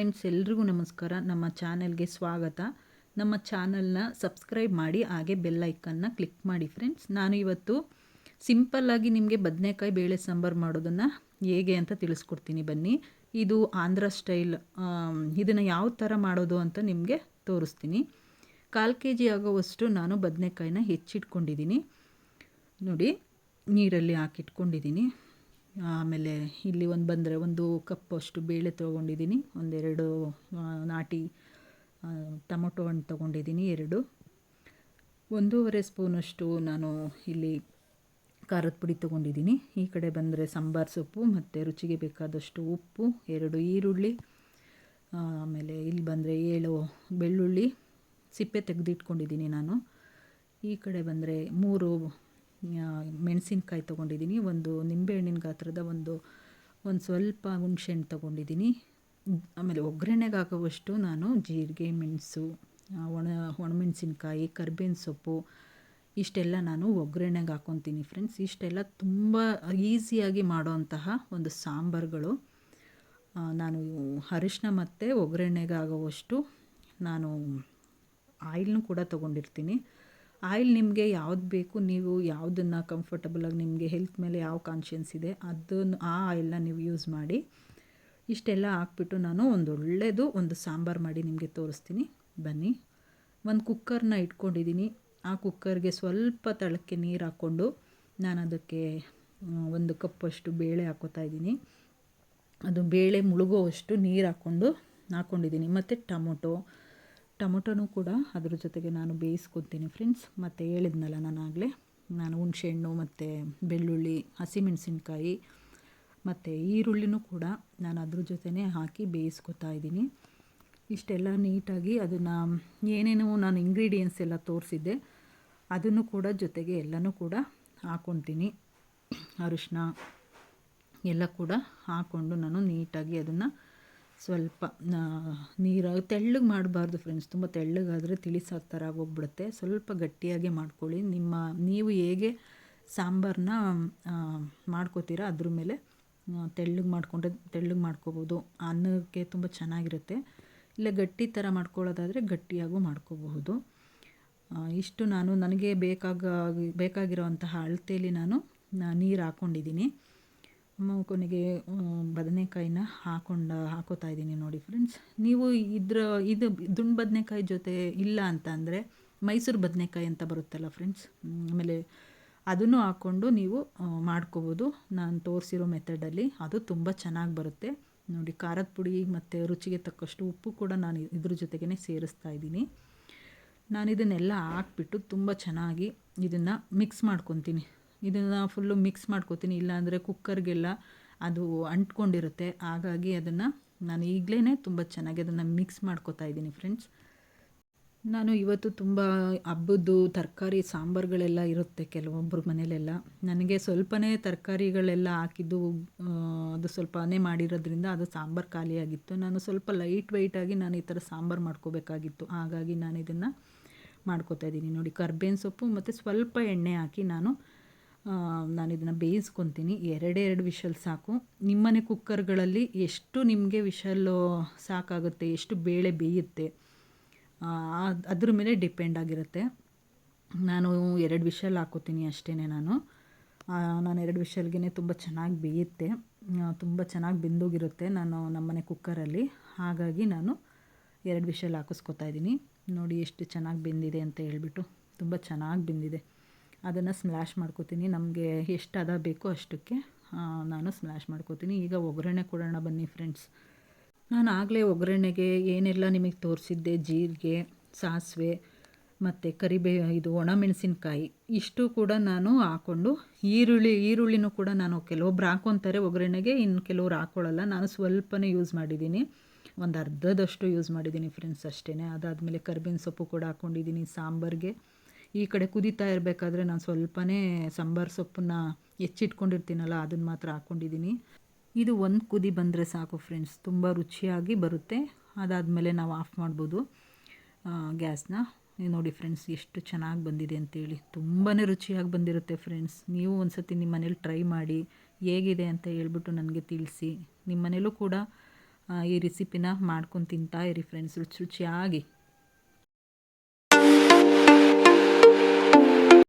Friends, ಎಲ್ರಿಗೂ ನಮಸ್ಕಾರ. ನಮ್ಮ ಚಾನೆಲ್ಗೆ ಸ್ವಾಗತ. ನಮ್ಮ ಚಾನಲ್ನ ಸಬ್ಸ್ಕ್ರೈಬ್ ಮಾಡಿ, ಹಾಗೆ ಬೆಲ್ ಐಕನ್ನ ಕ್ಲಿಕ್ ಮಾಡಿ ಫ್ರೆಂಡ್ಸ್. ನಾನು ಇವತ್ತು ಸಿಂಪಲ್ಲಾಗಿ ನಿಮಗೆ ಬದನೆಕಾಯಿ ಬೇಳೆ ಸಾಂಬಾರು ಮಾಡೋದನ್ನು ಹೇಗೆ ಅಂತ ತಿಳಿಸ್ಕೊಡ್ತೀನಿ ಬನ್ನಿ. ಇದು ಆಂಧ್ರ ಸ್ಟೈಲ್ ಇದನ್ನು ಯಾವ ಥರ ಮಾಡೋದು ಅಂತ ನಿಮಗೆ ತೋರಿಸ್ತೀನಿ. ಕಾಲು ಕೆ ಜಿ ಆಗೋವಷ್ಟು ನಾನು ಬದನೆಕಾಯಿನ ಹೆಚ್ಚಿಟ್ಕೊಂಡಿದ್ದೀನಿ. ನೋಡಿ, ನೀರಲ್ಲಿ ಹಾಕಿಟ್ಕೊಂಡಿದ್ದೀನಿ. ಆಮೇಲೆ ಇಲ್ಲಿ ಒಂದು ಬಂದರೆ ಒಂದು ಕಪ್ ಅಷ್ಟು ಬೇಳೆ ತೊಗೊಂಡಿದ್ದೀನಿ, ಒಂದೆರಡು ನಾಟಿ ಟೊಮೊಟೊ ಹಣ್ಣು ತೊಗೊಂಡಿದ್ದೀನಿ, ಎರಡು. ಒಂದೂವರೆ ಸ್ಪೂನಷ್ಟು ನಾನು ಇಲ್ಲಿ ಖಾರದ ಪುಡಿ ತೊಗೊಂಡಿದ್ದೀನಿ. ಈ ಕಡೆ ಬಂದರೆ ಸಾಂಬಾರು ಸೊಪ್ಪು, ಮತ್ತು ರುಚಿಗೆ ಬೇಕಾದಷ್ಟು ಉಪ್ಪು, ಎರಡು ಈರುಳ್ಳಿ, ಆಮೇಲೆ ಇಲ್ಲಿ ಬಂದರೆ ಏಳು ಬೆಳ್ಳುಳ್ಳಿ, ಸಿಪ್ಪೆ ತೆಗೆದಿಟ್ಕೊಂಡಿದ್ದೀನಿ ನಾನು. ಈ ಕಡೆ ಬಂದರೆ ಮೂರು ಮೆಣಸಿನ್ಕಾಯಿ ತೊಗೊಂಡಿದ್ದೀನಿ, ಒಂದು ನಿಂಬೆಹಣ್ಣಿನ ಗಾತ್ರದ ಒಂದು ಒಂದು ಸ್ವಲ್ಪ ಹುಣಸೆಹಣ್ಣು ತೊಗೊಂಡಿದ್ದೀನಿ. ಆಮೇಲೆ ಒಗ್ಗರಣೆಗೆ ಹಾಕುವಷ್ಟು ನಾನು ಜೀರಿಗೆ, ಮೆಣಸು ಒಣ, ಒಣಮೆಣಸಿನ್ಕಾಯಿ, ಕರ್ಬೇವಿನ ಸೊಪ್ಪು, ಇಷ್ಟೆಲ್ಲ ನಾನು ಒಗ್ಗರಣೆಗೆ ಹಾಕ್ಕೊತೀನಿ ಫ್ರೆಂಡ್ಸ್ ಇಷ್ಟೆಲ್ಲ ತುಂಬ ಈಸಿಯಾಗಿ ಮಾಡುವಂತಹ ಒಂದು ಸಾಂಬಾರುಗಳು. ನಾನು ಅರಿಶಿನ ಮತ್ತು ಒಗ್ಗರಣೆಗೆ ಆಗುವಷ್ಟು ನಾನು ಆಯಿಲ್ನು ಕೂಡ ತೊಗೊಂಡಿರ್ತೀನಿ. ಆಯಿಲ್ ನಿಮಗೆ ಯಾವ್ದು ಬೇಕು, ನೀವು ಯಾವುದನ್ನು ಕಂಫರ್ಟಬಲಾಗಿ ನಿಮಗೆ ಹೆಲ್ತ್ ಮೇಲೆ ಯಾವ ಕಾನ್ಷಿಯನ್ಸ್ ಇದೆ, ಅದನ್ನು ಆ ಆಯಿಲ್ನ ನೀವು ಯೂಸ್ ಮಾಡಿ, ಇಷ್ಟೆಲ್ಲ ಹಾಕ್ಬಿಟ್ಟು ನಾನು ಒಂದು ಒಳ್ಳೆಯದು ಒಂದು ಸಾಂಬಾರು ಮಾಡಿ ನಿಮಗೆ ತೋರಿಸ್ತೀನಿ. ಬನ್ನಿ. ಒಂದು ಕುಕ್ಕರ್ನ ಇಟ್ಕೊಂಡಿದ್ದೀನಿ ಆ ಕುಕ್ಕರ್ಗೆ ಸ್ವಲ್ಪ ತಳಕ್ಕೆ ನೀರು ಹಾಕ್ಕೊಂಡು ನಾನು ಅದಕ್ಕೆ ಒಂದು ಕಪ್ಪಷ್ಟು ಬೇಳೆ ಹಾಕೋತಾ ಇದ್ದೀನಿ. ಅದು ಬೇಳೆ ಮುಳುಗೋವಷ್ಟು ನೀರು ಹಾಕ್ಕೊಂಡು ಹಾಕ್ಕೊಂಡಿದ್ದೀನಿ ಮತ್ತು ಟೊಮೊಟೊ ಟೊಮೊಟೊನೂ ಕೂಡ ಅದ್ರ ಜೊತೆಗೆ ನಾನು ಬೇಯಿಸ್ಕೊತೀನಿ ಫ್ರೆಂಡ್ಸ್. ಮತ್ತು ಹೇಳಿದ್ನಲ್ಲ ನಾನು ಆಗಲೇ ನಾನು ಹುಣಸೆಹಣ್ಣು, ಮತ್ತು ಬೆಳ್ಳುಳ್ಳಿ, ಹಸಿಮೆಣಸಿನ್ಕಾಯಿ, ಮತ್ತು ಈರುಳ್ಳಿನೂ ಕೂಡ ನಾನು ಅದ್ರ ಜೊತೆನೇ ಹಾಕಿ ಬೇಯಿಸ್ಕೊತಾ ಇದ್ದೀನಿ. ಇಷ್ಟೆಲ್ಲ ನೀಟಾಗಿ ಅದನ್ನು ಏನೇನೋ ನಾನು ಇಂಗ್ರೀಡಿಯೆಂಟ್ಸ್ ಎಲ್ಲ ತೋರಿಸಿದ್ದೆ, ಅದನ್ನು ಕೂಡ ಜೊತೆಗೆ ಎಲ್ಲನೂ ಕೂಡ ಹಾಕ್ಕೊತೀನಿ ಅರಿಶಿನ ಎಲ್ಲ ಕೂಡ ಹಾಕ್ಕೊಂಡು ನಾನು ನೀಟಾಗಿ ಅದನ್ನು ಸ್ವಲ್ಪ ನೀರು ತೆಳ್ಳಗೆ ಮಾಡಬಾರ್ದು ಫ್ರೆಂಡ್ಸ್ ತುಂಬ ತೆಳ್ಳಗಾದರೆ ತಿಳಿಸೋ ಥರ ಆಗೋಗ್ಬಿಡುತ್ತೆ ಸ್ವಲ್ಪ ಗಟ್ಟಿಯಾಗಿ ಮಾಡ್ಕೊಳ್ಳಿ. ನಿಮ್ಮ, ನೀವು ಹೇಗೆ ಸಾಂಬಾರನ್ನ ಮಾಡ್ಕೋತೀರ ಅದ್ರ ಮೇಲೆ ತೆಳ್ಳಗೆ ಮಾಡಿಕೊಂಡ್ರೆ ತೆಳ್ಳಗೆ ಮಾಡ್ಕೋಬೋದು. ಅನ್ನಕ್ಕೆ ತುಂಬ ಚೆನ್ನಾಗಿರುತ್ತೆ. ಇಲ್ಲ ಗಟ್ಟಿ ಥರ ಮಾಡ್ಕೊಳ್ಳೋದಾದರೆ ಗಟ್ಟಿಯಾಗೂ ಮಾಡ್ಕೋಬಹುದು. ಇಷ್ಟು ನಾನು, ನನಗೆ ಬೇಕಾಗ ಬೇಕಾಗಿರೋವಂತಹ ಅಳತೆಯಲ್ಲಿ ನಾನು ನೀರು ಹಾಕ್ಕೊಂಡಿದ್ದೀನಿ ಕೊನೆಗೆ ಬದನೇಕಾಯಿನ ಹಾಕೊಂಡು, ಹಾಕೋತಾ ಇದ್ದೀನಿ ನೋಡಿ ಫ್ರೆಂಡ್ಸ್ ನೀವು ಇದ್ರ, ಇದು ದುಂಡು ಬದನೆಕಾಯಿ ಜೊತೆ ಇಲ್ಲ ಅಂತ ಅಂದರೆ ಮೈಸೂರು ಬದನೆಕಾಯಿ ಅಂತ ಬರುತ್ತಲ್ಲ ಫ್ರೆಂಡ್ಸ್ ಆಮೇಲೆ ಅದನ್ನು ಹಾಕ್ಕೊಂಡು ನೀವು ಮಾಡ್ಕೋಬೋದು. ನಾನು ತೋರಿಸಿರೋ ಮೆಥಡಲ್ಲಿ ಅದು ತುಂಬ ಚೆನ್ನಾಗಿ ಬರುತ್ತೆ. ನೋಡಿ ಖಾರದ ಪುಡಿ ಮತ್ತು ರುಚಿಗೆ ತಕ್ಕಷ್ಟು ಉಪ್ಪು ಕೂಡ ನಾನು ಇದ್ರ ಜೊತೆಗೇ ಸೇರಿಸ್ತಾ ಇದ್ದೀನಿ. ನಾನು ಇದನ್ನೆಲ್ಲ ಹಾಕ್ಬಿಟ್ಟು ತುಂಬ ಚೆನ್ನಾಗಿ ಇದನ್ನು ಮಿಕ್ಸ್ ಮಾಡ್ಕೊತೀನಿ. ಇದನ್ನು ಫುಲ್ಲು ಮಿಕ್ಸ್ ಮಾಡ್ಕೊತೀನಿ, ಇಲ್ಲಾಂದರೆ ಕುಕ್ಕರ್ಗೆಲ್ಲ ಅದು ಅಂಟ್ಕೊಂಡಿರುತ್ತೆ. ಹಾಗಾಗಿ ಅದನ್ನು ನಾನು ಈಗಲೇ ತುಂಬ ಚೆನ್ನಾಗಿ ಅದನ್ನು ಮಿಕ್ಸ್ ಮಾಡ್ಕೋತಾ ಇದ್ದೀನಿ ಫ್ರೆಂಡ್ಸ್ ನಾನು ಇವತ್ತು ತುಂಬ ಹಬ್ಬದ್ದು ತರಕಾರಿ, ಸಾಂಬಾರುಗಳೆಲ್ಲ ಇರುತ್ತೆ ಕೆಲವೊಬ್ಬರ ಮನೇಲೆಲ್ಲ. ನನಗೆ ಸ್ವಲ್ಪನೇ ತರಕಾರಿಗಳೆಲ್ಲ ಹಾಕಿದ್ದು ಅದು ಸ್ವಲ್ಪನೇ ಮಾಡಿರೋದ್ರಿಂದ ಅದು ಸಾಂಬಾರು ಖಾಲಿಯಾಗಿತ್ತು. ನಾನು ಸ್ವಲ್ಪ ಲೈಟ್ ವೆಯ್ಟಾಗಿ ನಾನು ಈ ಥರ ಸಾಂಬಾರು ಮಾಡ್ಕೋಬೇಕಾಗಿತ್ತು. ಹಾಗಾಗಿ ನಾನು ಇದನ್ನು ಮಾಡ್ಕೋತಾ ಇದ್ದೀನಿ. ನೋಡಿ, ಕರ್ಬೇವಿನ ಸೊಪ್ಪು ಮತ್ತು ಸ್ವಲ್ಪ ಎಣ್ಣೆ ಹಾಕಿ ನಾನು ನಾನು ಇದನ್ನು ಬೇಯಿಸ್ಕೊತೀನಿ. ಎರಡೇ ಎರಡು ವಿಷಲ್ ಸಾಕು. ನಿಮ್ಮನೆ ಕುಕ್ಕರ್ಗಳಲ್ಲಿ ಎಷ್ಟು ನಿಮಗೆ ವಿಷಲ್ಲು ಸಾಕಾಗುತ್ತೆ, ಎಷ್ಟು ಬೇಳೆ ಬೇಯುತ್ತೆ ಅದ್ರ ಮೇಲೆ ಡಿಪೆಂಡ್ ಆಗಿರುತ್ತೆ. ನಾನು ಎರಡು ವಿಷಲ್ ಹಾಕೋತೀನಿ ಅಷ್ಟೇ ನಾನು. ನಾನು ಎರಡು ವಿಷಲ್ಗೆ ತುಂಬ ಚೆನ್ನಾಗಿ ಬೇಯುತ್ತೆ. ತುಂಬ ಚೆನ್ನಾಗಿ ಬೆಂದೋಗಿರುತ್ತೆ ನಾನು ನಮ್ಮನೆ ಕುಕ್ಕರಲ್ಲಿ. ಹಾಗಾಗಿ ನಾನು ಎರಡು ವಿಷಲ್ ಹಾಕಿಸ್ಕೊತಾ ಇದ್ದೀನಿ. ನೋಡಿ ಎಷ್ಟು ಚೆನ್ನಾಗಿ ಬೆಂದಿದೆ ಅಂತ ಹೇಳ್ಬಿಟ್ಟು. ತುಂಬ ಚೆನ್ನಾಗಿ ಬೆಂದಿದೆ. ಅದನ್ನು ಸ್ಮ್ಯಾಶ್ ಮಾಡ್ಕೋತೀನಿ. ನಮಗೆ ಎಷ್ಟು ಅದ ಬೇಕೋ ಅಷ್ಟಕ್ಕೆ ನಾನು ಸ್ಮ್ಯಾಶ್ ಮಾಡ್ಕೋತೀನಿ. ಈಗ ಒಗ್ಗರಣೆ ಕೊಡೋಣ ಬನ್ನಿ ಫ್ರೆಂಡ್ಸ್ ನಾನು ಆಗಲೇ ಒಗ್ಗರಣೆಗೆ ಏನೆಲ್ಲ ನಿಮಗೆ ತೋರಿಸಿದ್ದೆ, ಜೀರಿಗೆ, ಸಾಸಿವೆ, ಮತ್ತು ಕರಿಬೇ, ಇದು ಒಣಮೆಣಸಿನ್ಕಾಯಿ ಇಷ್ಟು ಕೂಡ ನಾನು ಹಾಕ್ಕೊಂಡು ಈರುಳ್ಳಿ, ಈರುಳ್ಳಿನೂ ಕೂಡ ನಾನು ಕೆಲವೊಬ್ರು ಹಾಕ್ಕೊತಾರೆ ಒಗ್ಗರಣೆಗೆ ಇನ್ನು ಕೆಲವ್ರು ಹಾಕ್ಕೊಳ್ಳಲ್ಲ ನಾನು ಸ್ವಲ್ಪನೇ ಯೂಸ್ ಮಾಡಿದ್ದೀನಿ. ಒಂದು ಅರ್ಧದಷ್ಟು ಯೂಸ್ ಮಾಡಿದ್ದೀನಿ ಫ್ರೆಂಡ್ಸ್ ಅಷ್ಟೇ ಅದಾದಮೇಲೆ ಕರಿಬೇವಿನ ಸೊಪ್ಪು ಕೂಡ ಹಾಕ್ಕೊಂಡಿದ್ದೀನಿ ಸಾಂಬಾರಿಗೆ. ಈ ಕಡೆ ಕುದೀತಾ ಇರಬೇಕಾದ್ರೆ ನಾನು ಸ್ವಲ್ಪನೇ ಸಾಂಬಾರು ಸೊಪ್ಪನ್ನ ಹೆಚ್ಚಿಟ್ಕೊಂಡಿರ್ತೀನಲ್ಲ ಅದನ್ನು ಮಾತ್ರ ಹಾಕ್ಕೊಂಡಿದ್ದೀನಿ ಇದು ಒಂದು ಕುದಿ ಬಂದರೆ ಸಾಕು ಫ್ರೆಂಡ್ಸ್ ತುಂಬ ರುಚಿಯಾಗಿ ಬರುತ್ತೆ. ಅದಾದಮೇಲೆ ನಾವು ಆಫ್ ಮಾಡ್ಬೋದು ಗ್ಯಾಸ್ನ. ನೋಡಿ ಫ್ರೆಂಡ್ಸ್ ಎಷ್ಟು ಚೆನ್ನಾಗಿ ಬಂದಿದೆ ಅಂತೇಳಿ. ತುಂಬಾ ರುಚಿಯಾಗಿ ಬಂದಿರುತ್ತೆ ಫ್ರೆಂಡ್ಸ್ ನೀವು ಒಂದು ಸತಿ ನಿಮ್ಮ ಮನೇಲಿ ಟ್ರೈ ಮಾಡಿ, ಹೇಗಿದೆ ಅಂತ ಹೇಳ್ಬಿಟ್ಟು ನನಗೆ ತಿಳಿಸಿ. ನಿಮ್ಮ ಮನೇಲೂ ಕೂಡ ಈ ರೆಸಿಪಿನ ಮಾಡ್ಕೊಂಡು ತಿಂತಾ ಇರಿ ಫ್ರೆಂಡ್ಸ್ ರುಚಿ ರುಚಿಯಾಗಿ.